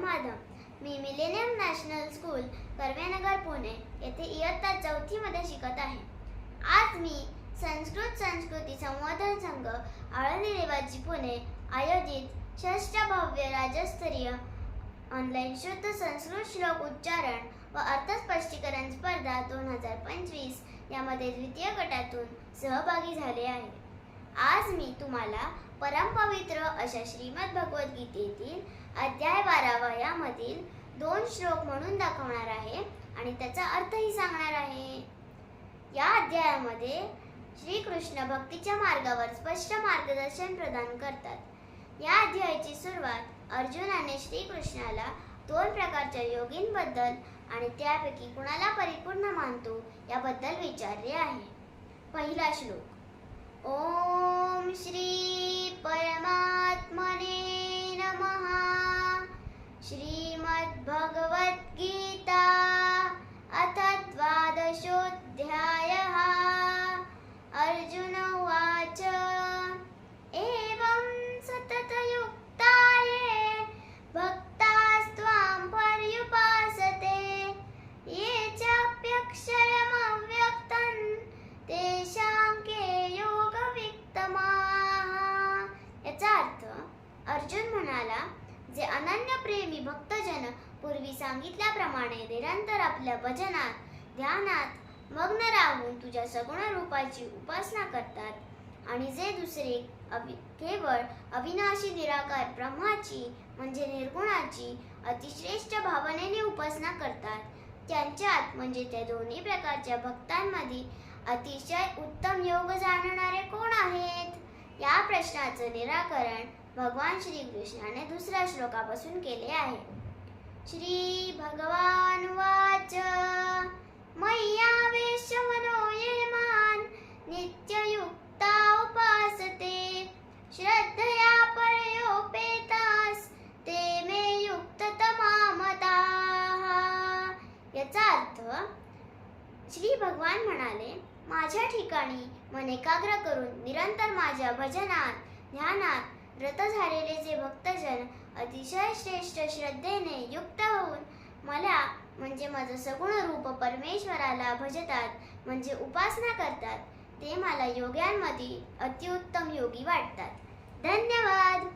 माधव मी millennium national school Karvenagar Pune येथे इयत्ता चौथीमध्ये शिकत आहे. आज मी संस्कृत संस्कृती संवर्धन संघ आळंदी रेवाजी पुणे आयोजित षष्ठ भव्य राज्यस्तरीय ऑनलाईन शुद्ध संस्कृत श्लोक उच्चारण व अर्थस्पष्टीकरण स्पर्धा दोन हजार पंचवीस यामध्ये द्वितीय गटातून सहभागी झाले आहे. आज मी तुम्हाला परमपवित्र अशा श्रीमद भगवद्गीतेतील अध्याय बारावा यामधील दोन श्लोक म्हणून दाखवणार आहे आणि त्याचा अर्थही सांगणार आहे. या अध्यायामध्ये श्रीकृष्ण भक्तीच्या मार्गावर स्पष्ट मार्गदर्शन प्रदान करतात. या अध्यायाची सुरुवात अर्जुनाने श्रीकृष्णाला दोन प्रकारच्या योगींबद्दल आणि त्यापैकी कुणाला परिपूर्ण मानतो याबद्दल विचारले आहे. पहिला श्लोक ओम श्री परमात्मने नमः। श्रीमद्भगव अर्जुन जे अनन्य प्रेमी भक्तजन पूर्वी सांगितल्याप्रमाणे निरंतर आपल्या भजनात ध्यानात मग्न राहून तुझ्या सगुण रूपाची उपासना करतात. आणि जे दुसरे अभि केवळ अविनाशी निराकार ब्रह्माची म्हणजे निर्गुणाची अतिश्रेष्ठ भावनेने उपासना करतात. त्यांच्यात म्हणजे त्या दोन्ही प्रकारच्या भक्तांमध्ये अतिशय उत्तम योग जाणणारे कोण आहेत? प्रश्नाचं निराकरण भगवान श्रीकृष्णाने दुसऱ्या श्लोकापासून केले आहे. श्री भगवान वाच. मय्यावेश मनो येमान नित्ययुक्ता उपासते. श्रद्धया परयोपेतास ते मे युक्ततमा मताः याचा अर्थ श्री भगवान म्हणाले माझ्या ठिकाणी मन एकाग्र करून निरंतर माझ्या भजनात ध्यानात रत झालेले जे भक्तजन अतिशय श्रेष्ठ श्रद्धेने युक्त होऊन मला म्हणजे माझं सगुण रूप परमेश्वराला भजतात म्हणजे उपासना करतात ते मला योग्यांमध्ये अतिउत्तम योगी वाटतात. धन्यवाद!